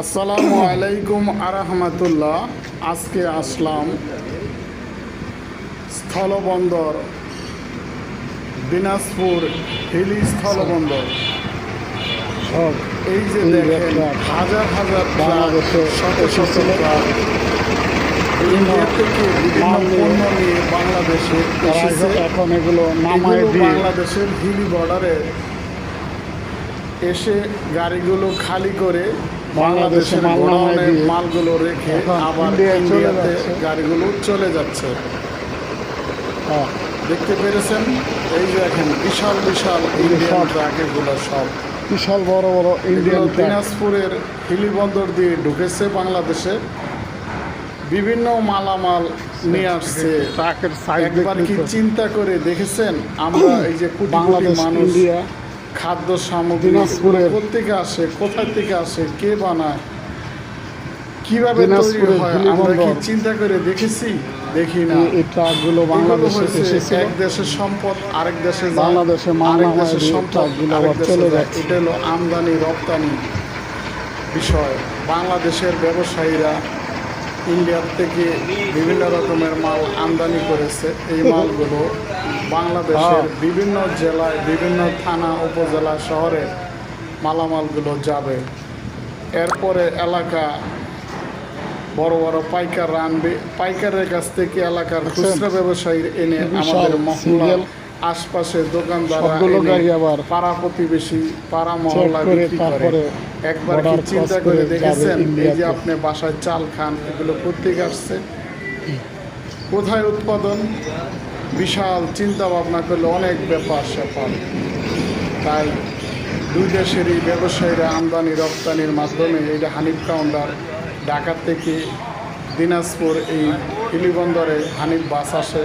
আসসালামু আলাইকুম আরহামাতুল্লাহ। আজকে আসলাম স্থলবন্দর দিনাজপুর হিলি স্থলবন্দর। সব এই যে দেখেন হাজার হাজার ট্রাক বাংলাদেশে শত শত ইন্ডিয়া থেকে মাল নিয়ে পণ্য নিয়ে বাংলাদেশে এখন এগুলো নামায় বাংলাদেশের হিলি বর্ডারে এসে গাড়িগুলো খালি করে বাংলাদেশে গোডাউনে মালগুলো রেখে আবার ইন্ডিয়াতে গাড়িগুলো চলে যাচ্ছে। হ্যাঁ, দেখতে পেরেছেন? এই যে এখন বিশাল বিশাল ইন্ডিয়ান। ট্রাক এগুলো সব। বিশাল বড় বড় ইন্ডিয়ান দিনাজপুরের হিলি বন্দর দিয়ে ঢুকেছে বাংলাদেশে। বিভিন্ন মালামাল নিয়ে আসছে। ট্রাকের সাইজ একবার কি চিন্তা করে দেখেছেন? আমরা এই যে বাংলাদেশ মানুষ খাদ্য সামগ্রী দিনাজপুরের- কোথেকে আসে কোথায় থেকে আসে কে বানায় কীভাবে তৈরি হয় আমরা কি চিন্তা করে দেখেছি? দেখি না। এই- ট্রাকগুলো বাংলাদেশে এক দেশের সম্পদ আরেক দেশে বাংলাদেশে আরেক দেশের দিয়ে সম্পদ ট্রাকগুলো আরেক আবার চলে যাচ্ছে। এটা হলো আমদানি রপ্তানি বিষয়। বাংলাদেশের ব্যবসায়ীরা ইন্ডিয়ার থেকে বিভিন্ন রকমের মাল আমদানি করেছে। এই মালগুলো বাংলাদেশের হ্যাঁ। বিভিন্ন জেলায় বিভিন্ন থানা উপজেলা শহরে মালামালগুলো যাবে। এরপরে এলাকা বড় বড় পাইকাররা আনবে। পাইকারের কাছ থেকে এলাকার খুচরা ব্যবসায়ী এনে আমাদের মহল্লা সিরিয়াল। আশপাশে দোকানদার আবার পাড়া প্রতিবেশী পাড়া মহল্লা করে বিক্রি করে। তারপরে একবার কি চিন্তা করে দেখেছেন? এই যে আপনি বাসায় চাল খান এগুলো কোথেকে আসছে? কোথায় উৎপাদন? বিশাল চিন্তা ভাবনা করলে অনেক ব্যাপার স্যাপার। তাই দুই দেশেরই ব্যবসায়ীরা আমদানি রপ্তানির মাধ্যমে এইটা হানিফ কাউন্টার ঢাকা থেকে দিনাজপুর এই হিলিবন্দরে হানিফ বাস আসে।